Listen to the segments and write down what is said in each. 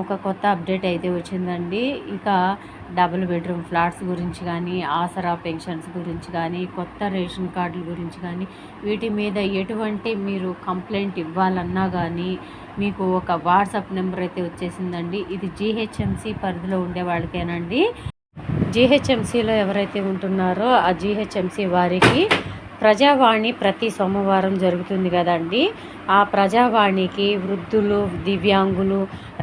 ఒక కొత్త అప్డేట్ అయితే వచ్చిందండి. ఇక డబుల్ బెడ్రూమ్ ఫ్లాట్స్ గురించి కానీ ఆసరా పెన్షన్స్ గురించి కానీ కొత్త రేషన్ కార్డుల గురించి కానీ వీటి మీద ఎటువంటి మీరు కంప్లైంట్ ఇవ్వాలన్నా కానీ మీకు ఒక వాట్సాప్ నెంబర్ అయితే వచ్చేసిందండి. ఇది జీహెచ్ఎంసీ పరిధిలో ఉండే వాళ్ళకేనండి. జీహెచ్ఎంసీలో ఎవరైతే ఉంటున్నారో ఆ జీహెచ్ఎంసీ వారికి ప్రజావాణి ప్రతి సోమవారం జరుగుతుంది కదండి. ఆ ప్రజావాణికి వృద్ధులు దివ్యాంగులు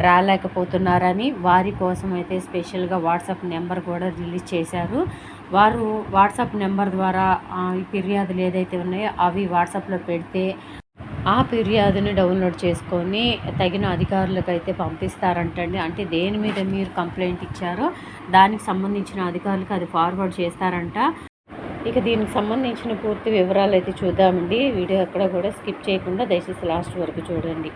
రాలేకపోతున్నారని వారి కోసం అయితే స్పెషల్గా వాట్సాప్ నెంబర్ కూడా రిలీజ్ చేశారు. వారు వాట్సాప్ నెంబర్ ద్వారా ఈ ఫిర్యాదులు ఏదైతే ఉన్నాయో అవి వాట్సాప్లో పెడితే ఆ ఫిర్యాదుని డౌన్లోడ్ చేసుకొని తగిన అధికారులకు అయితే పంపిస్తారంటండి. అంటే దేని మీద మీరు కంప్లైంట్ ఇచ్చారో దానికి సంబంధించిన అధికారులకు అది ఫార్వర్డ్ చేస్తారంట. ఇక దీనికి సంబంధించిన పూర్తి వివరాలు అయితే చూద్దామండి. వీడియో అక్కడ కూడా స్కిప్ చేయకుండా దయచేసి లాస్ట్ వరకు చూడండి.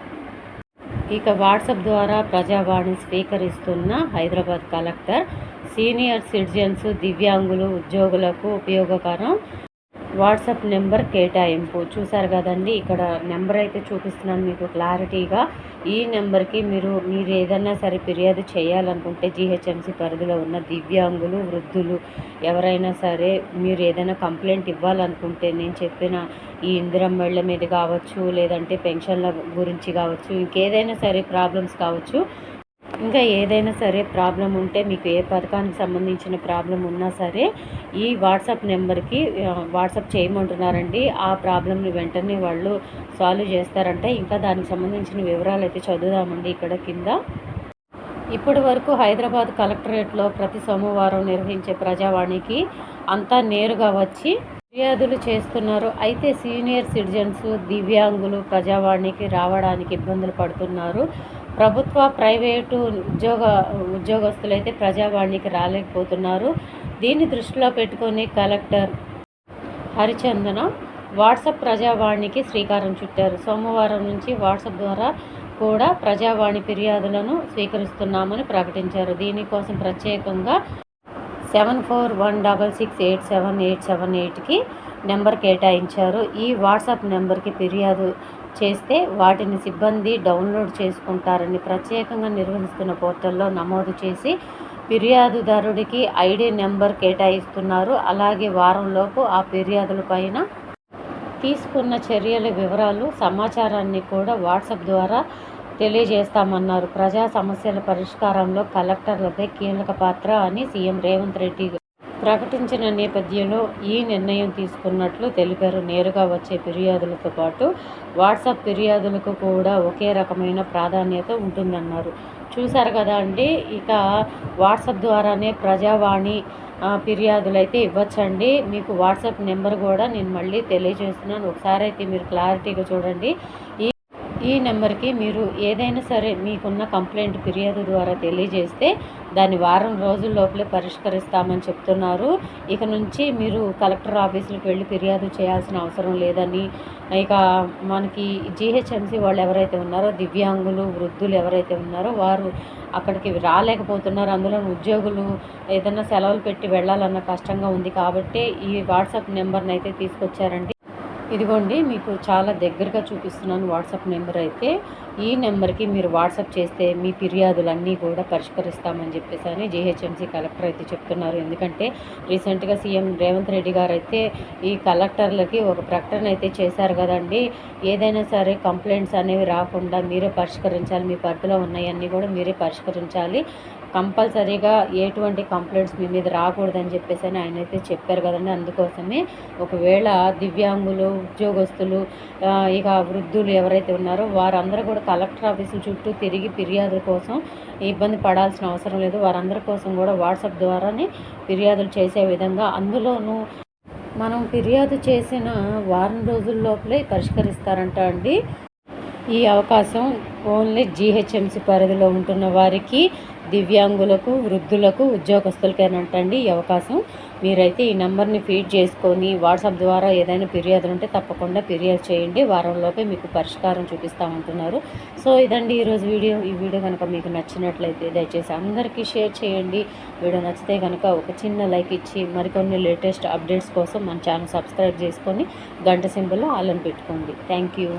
ఇక వాట్సాప్ ద్వారా ప్రజావాణి స్వీకరిస్తున్న హైదరాబాద్ కలెక్టర్ సీనియర్ సిటిజన్స్ దివ్యాంగులు ఉద్యోగులకు ఉపయోగకరం వాట్సాప్ నెంబర్ కేటాయింపు. చూసారు కదండి ఇక్కడ నెంబర్ అయితే చూపిస్తున్నాను మీకు క్లారిటీగా. ఈ నెంబర్కి మీరు మీరు ఏదైనా సరే ఫిర్యాదు చేయాలనుకుంటే జీహెచ్ఎంసీ పరిధిలో ఉన్న దివ్యాంగులు వృద్ధులు ఎవరైనా సరే మీరు ఏదైనా కంప్లైంట్ ఇవ్వాలనుకుంటే నేను చెప్పిన ఈ ఇందిరం మెళ్ళ మీద కావచ్చు లేదంటే పెన్షన్ల గురించి కావచ్చు ఇంకేదైనా సరే ప్రాబ్లమ్స్ కావచ్చు ఇంకా ఏదైనా సరే ప్రాబ్లం ఉంటే మీకు ఏ పథకానికి సంబంధించిన ప్రాబ్లం ఉన్నా సరే ఈ వాట్సాప్ నెంబర్కి వాట్సాప్ చేయమంటున్నారండి. ఆ ప్రాబ్లమ్ని వెంటనే వాళ్ళు సాల్వ్ చేస్తారంటే. ఇంకా దానికి సంబంధించిన వివరాలు అయితే చదువుదామండి ఇక్కడ కింద. ఇప్పటి వరకు హైదరాబాద్ కలెక్టరేట్లో ప్రతి సోమవారం నిర్వహించే ప్రజావాణికి అంతా నేరుగా వచ్చి ఫిర్యాదులు చేస్తున్నారు. అయితే సీనియర్ సిటిజన్స్ దివ్యాంగులు ప్రజావాణికి రావడానికి ఇబ్బందులు పడుతున్నారు. ప్రభుత్వ ప్రైవేటు ఉద్యోగ ఉద్యోగస్తులైతే ప్రజావాణికి రాలేకపోతున్నారు. దీన్ని దృష్టిలో పెట్టుకొని కలెక్టర్ హరిచందన వాట్సాప్ ప్రజావాణికి శ్రీకారం చుట్టారు. సోమవారం నుంచి వాట్సాప్ ద్వారా కూడా ప్రజావాణి ఫిర్యాదులను స్వీకరిస్తున్నామని ప్రకటించారు. దీనికోసం ప్రత్యేకంగా seven four one double six eight seven eight seven ఎయిట్కి నెంబర్ కేటాయించారు. ఈ వాట్సాప్ నెంబర్కి ఫిర్యాదు చేస్తే వాటిని సిబ్బంది డౌన్లోడ్ చేసుకుంటారని ప్రత్యేకంగా నిర్వహిస్తున్న పోర్టల్లో నమోదు చేసి ఫిర్యాదుదారుడికి ఐడి నెంబర్ కేటాయిస్తున్నారు. అలాగే వారంలోపు ఆ ఫిర్యాదుల పైన తీసుకున్న చర్యల వివరాలు సమాచారాన్ని కూడా వాట్సాప్ ద్వారా తెలియజేస్తామన్నారు. ప్రజా సమస్యల పరిష్కారంలో కలెక్టర్లదే కీలక పాత్ర అని సీఎం రేవంత్ రెడ్డి ప్రకటించిన నేపథ్యంలో ఈ నిర్ణయం తీసుకున్నట్లు తెలిపారు. నేరుగా వచ్చే ఫిర్యాదులతో పాటు వాట్సాప్ ఫిర్యాదులకు కూడా ఒకే రకమైన ప్రాధాన్యత ఉంటుందన్నారు. చూశారు కదా అండి ఇక వాట్సాప్ ద్వారానే ప్రజావాణి ఫిర్యాదులు అయితే ఇవ్వచ్చండి. మీకు వాట్సాప్ నెంబర్ కూడా నేను మళ్ళీ తెలియజేస్తున్నాను. ఒకసారి అయితే మీరు క్లారిటీగా చూడండి. ఈ ఈ నెంబర్కి మీరు ఏదైనా సరే మీకున్న కంప్లైంట్ ఫిర్యాదు ద్వారా తెలియజేస్తే దాన్ని వారం రోజుల లోపలే పరిష్కరిస్తామని చెప్తున్నారు. ఇక నుంచి మీరు కలెక్టర్ ఆఫీసులకు వెళ్ళి ఫిర్యాదు చేయాల్సిన అవసరం లేదని ఇక మనకి జీహెచ్ఎంసీ వాళ్ళు ఎవరైతే ఉన్నారో దివ్యాంగులు వృద్ధులు ఎవరైతే ఉన్నారో వారు అక్కడికి రాలేకపోతున్నారు. అందులో ఉద్యోగులు ఏదైనా సెలవులు పెట్టి వెళ్ళాలన్న కష్టంగా ఉంది కాబట్టి ఈ వాట్సాప్ నెంబర్ని అయితే తీసుకొచ్చారండి. ఇదిగోండి మీకు చాలా దగ్గరగా చూపిస్తున్నాను వాట్సాప్ నెంబర్ అయితే. ఈ నెంబర్కి మీరు వాట్సాప్ చేస్తే మీ ఫిర్యాదులన్నీ కూడా పరిష్కరిస్తామని చెప్పేసి అని జీహెచ్ఎంసీ కలెక్టర్ అయితే చెప్తున్నారు. ఎందుకంటే రీసెంట్గా సీఎం రేవంత్ రెడ్డి గారు అయితే ఈ కలెక్టర్లకి ఒక ప్రకటన అయితే చేశారు కదండి. ఏదైనా సరే కంప్లైంట్స్ అనేవి రాకుండా మీరే పరిష్కరించాలి మీ పరిధిలో ఉన్నాయన్నీ కూడా మీరే పరిష్కరించాలి. కంపల్సరీగా ఎటువంటి కంప్లైంట్స్ మీ మీద రాకూడదని చెప్పేసి అని ఆయన అయితే చెప్పారు కదండి. అందుకోసమే ఒకవేళ దివ్యాంగులు ఉద్యోగస్తులు ఇక వృద్ధులు ఎవరైతే ఉన్నారో వారందరూ కూడా కలెక్టర్ ఆఫీసు చుట్టూ తిరిగి ఫిర్యాదుల కోసం ఇబ్బంది పడాల్సిన అవసరం లేదు. వారందరి కోసం కూడా వాట్సాప్ ద్వారానే ఫిర్యాదులు చేసే విధంగా అందులోనూ మనం ఫిర్యాదు చేసిన వారం రోజుల లోపలే పరిష్కరిస్తారంట అండి. ఈ అవకాశం ఓన్లీ జీహెచ్ఎంసీ పరిధిలో ఉంటున్న వారికి దివ్యాంగులకు వృద్ధులకు ఉద్యోగస్తులకేనంటండి ఈ అవకాశం. మీరైతే ఈ నెంబర్ని ఫీడ్ చేసుకొని వాట్సాప్ ద్వారా ఏదైనా ఫిర్యాదులు ఉంటే తప్పకుండా ఫిర్యాదు చేయండి. వారంలోపే మీకు పరిష్కారం చూపిస్తామంటున్నారు. సో ఇదండి ఈరోజు వీడియో. ఈ వీడియో కనుక మీకు నచ్చినట్లయితే దయచేసి అందరికీ షేర్ చేయండి. వీడియో నచ్చితే కనుక ఒక చిన్న లైక్ ఇచ్చి మరికొన్ని లేటెస్ట్ అప్డేట్స్ కోసం మన ఛానల్ సబ్స్క్రైబ్ చేసుకొని గంట సింబల్లో ఆల్ పెట్టుకోండి. Thank you.